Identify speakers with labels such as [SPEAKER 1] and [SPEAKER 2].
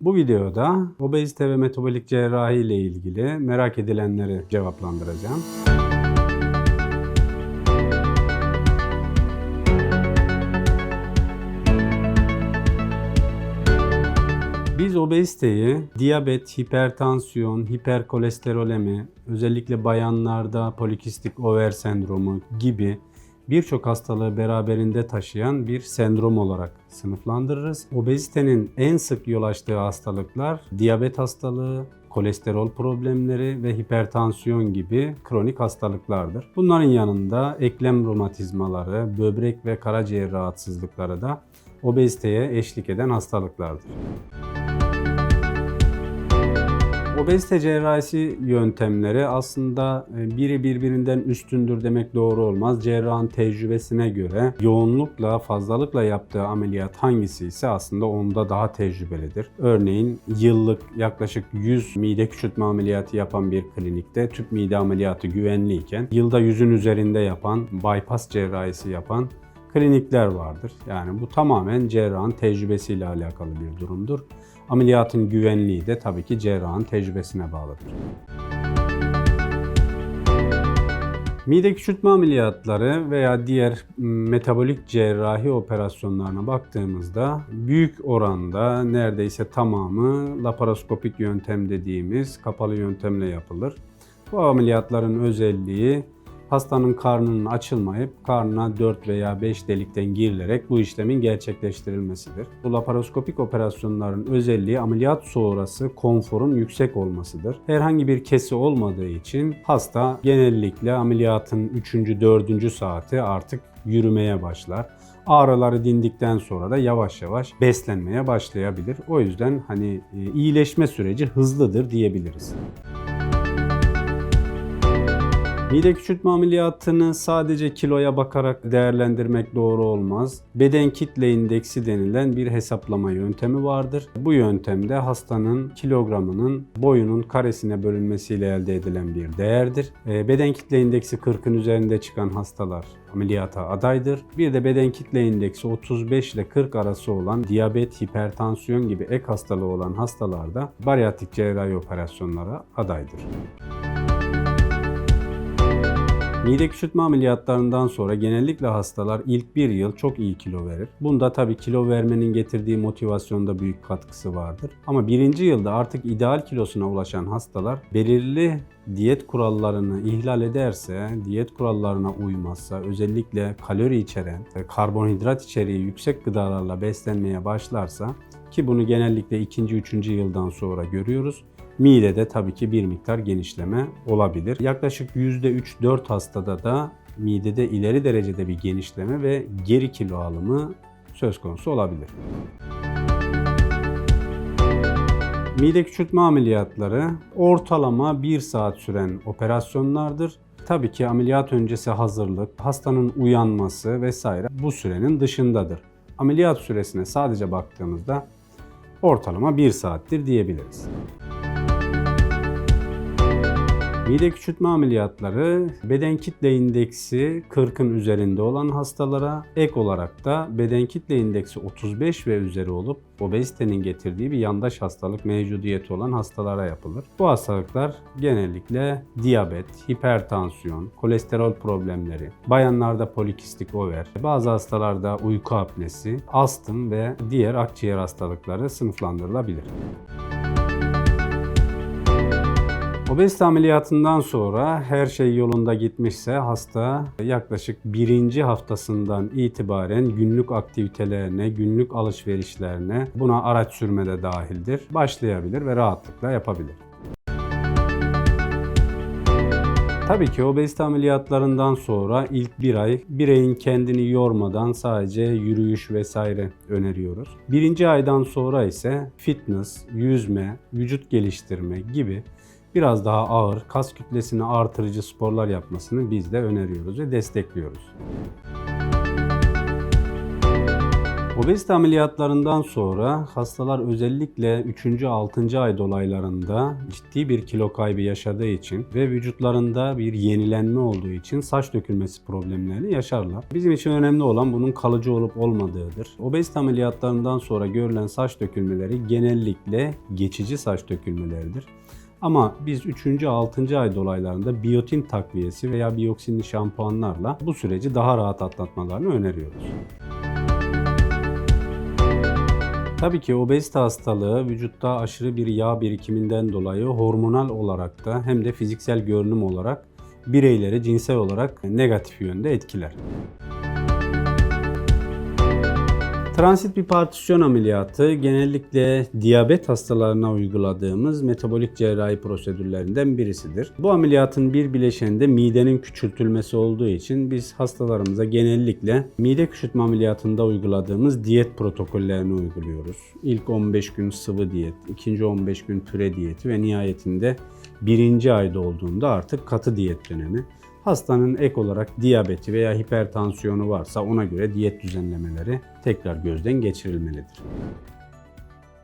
[SPEAKER 1] Bu videoda obezite ve metabolik cerrahi ile ilgili merak edilenleri cevaplandıracağım. Biz obeziteyi diyabet, hipertansiyon, hiperkolesterolemi, özellikle bayanlarda polikistik over sendromu gibi birçok hastalığı beraberinde taşıyan bir sendrom olarak sınıflandırırız. Obezitenin en sık yol açtığı hastalıklar diyabet hastalığı, kolesterol problemleri ve hipertansiyon gibi kronik hastalıklardır. Bunların yanında eklem romatizmaları, böbrek ve karaciğer rahatsızlıkları da obeziteye eşlik eden hastalıklardır. Obezite cerrahisi yöntemleri aslında e, biri birbirinden üstündür demek doğru olmaz. Cerrahın tecrübesine göre yoğunlukla, fazlalıkla yaptığı ameliyat hangisi ise aslında onda daha tecrübelidir. Örneğin yıllık yaklaşık 100 mide küçültme ameliyatı yapan bir klinikte tüp mide ameliyatı güvenliyken yılda 100'ün üzerinde yapan, bypass cerrahisi yapan klinikler vardır. Yani bu tamamen cerrahın tecrübesiyle alakalı bir durumdur. Ameliyatın güvenliği de tabii ki cerrahın tecrübesine bağlıdır. Mide küçültme ameliyatları veya diğer metabolik cerrahi operasyonlarına baktığımızda büyük oranda neredeyse tamamı laparoskopik yöntem dediğimiz kapalı yöntemle yapılır. Bu ameliyatların özelliği hastanın karnının açılmayıp karnına 4 veya 5 delikten girilerek bu işlemin gerçekleştirilmesidir. Bu laparoskopik operasyonların özelliği ameliyat sonrası konforun yüksek olmasıdır. Herhangi bir kesi olmadığı için hasta genellikle ameliyatın 3. 4. saati artık yürümeye başlar. Ağrıları dindikten sonra da yavaş yavaş beslenmeye başlayabilir. O yüzden hani e, iyileşme süreci hızlıdır diyebiliriz. Mide küçültme ameliyatını sadece kiloya bakarak değerlendirmek doğru olmaz. Beden kitle indeksi denilen bir hesaplama yöntemi vardır. Bu yöntemde hastanın kilogramının boyunun karesine bölünmesiyle elde edilen bir değerdir. E, Beden kitle indeksi 40'ın üzerinde çıkan hastalar ameliyata adaydır. Bir de beden kitle indeksi 35 ile 40 arası olan diyabet, hipertansiyon gibi ek hastalığı olan hastalarda bariyatrik cerrahi operasyonlara adaydır. Mide küçültme ameliyatlarından sonra genellikle hastalar ilk bir yıl çok iyi kilo verir. Bunda tabii kilo vermenin getirdiği motivasyonda büyük katkısı vardır. Ama birinci yılda artık ideal kilosuna ulaşan hastalar belirli diyet kurallarını ihlal ederse, diyet kurallarına uymazsa, özellikle kalori içeren karbonhidrat içeriği yüksek gıdalarla beslenmeye başlarsa ki bunu genellikle ikinci, üçüncü yıldan sonra görüyoruz. Midede tabii ki bir miktar genişleme olabilir. Yaklaşık %3-4 hastada da midede ileri derecede bir genişleme ve geri kilo alımı söz konusu olabilir. Mide küçültme ameliyatları ortalama 1 saat süren operasyonlardır. Tabii ki ameliyat öncesi hazırlık, hastanın uyanması vesaire bu sürenin dışındadır. Ameliyat süresine sadece baktığımızda ortalama 1 saattir diyebiliriz. Mide küçültme ameliyatları beden kitle indeksi 40'ın üzerinde olan hastalara ek olarak da beden kitle indeksi 35 ve üzeri olup obezitenin getirdiği bir yandaş hastalık mevcudiyeti olan hastalara yapılır. Bu hastalıklar genellikle diyabet, hipertansiyon, kolesterol problemleri, bayanlarda polikistik over, bazı hastalarda uyku apnesi, astım ve diğer akciğer hastalıkları sınıflandırılabilir. Obezite ameliyatından sonra her şey yolunda gitmişse hasta yaklaşık birinci haftasından itibaren günlük aktivitelerine, günlük alışverişlerine buna araç sürme de dahildir. Başlayabilir ve rahatlıkla yapabilir. Tabii ki obezite ameliyatlarından sonra ilk bir ay bireyin kendini yormadan sadece yürüyüş vesaire öneriyoruz. Birinci aydan sonra ise fitness, yüzme, vücut geliştirme gibi biraz daha ağır, kas kütlesini artırıcı sporlar yapmasını biz de öneriyoruz ve destekliyoruz. Obezite ameliyatlarından sonra hastalar özellikle 3. 6. ay dolaylarında ciddi bir kilo kaybı yaşadığı için ve vücutlarında bir yenilenme olduğu için saç dökülmesi problemlerini yaşarlar. Bizim için önemli olan bunun kalıcı olup olmadığıdır. Obezite ameliyatlarından sonra görülen saç dökülmeleri genellikle geçici saç dökülmeleridir. Ama biz 3. 6. ay dolaylarında biyotin takviyesi veya biyoksinli şampuanlarla bu süreci daha rahat atlatmalarını öneriyoruz. Tabii ki obezite hastalığı vücutta aşırı bir yağ birikiminden dolayı hormonal olarak da hem de fiziksel görünüm olarak bireyleri cinsel olarak negatif yönde etkiler. Transit bir partisyon ameliyatı genellikle diyabet hastalarına uyguladığımız metabolik cerrahi prosedürlerinden birisidir. Bu ameliyatın bir bileşeninde midenin küçültülmesi olduğu için biz hastalarımıza genellikle mide küçültme ameliyatında uyguladığımız diyet protokollerini uyguluyoruz. İlk 15 gün sıvı diyet, ikinci 15 gün püre diyeti ve nihayetinde birinci ayda olduğunda artık katı diyet dönemi. Hastanın ek olarak diyabeti veya hipertansiyonu varsa ona göre diyet düzenlemeleri tekrar gözden geçirilmelidir.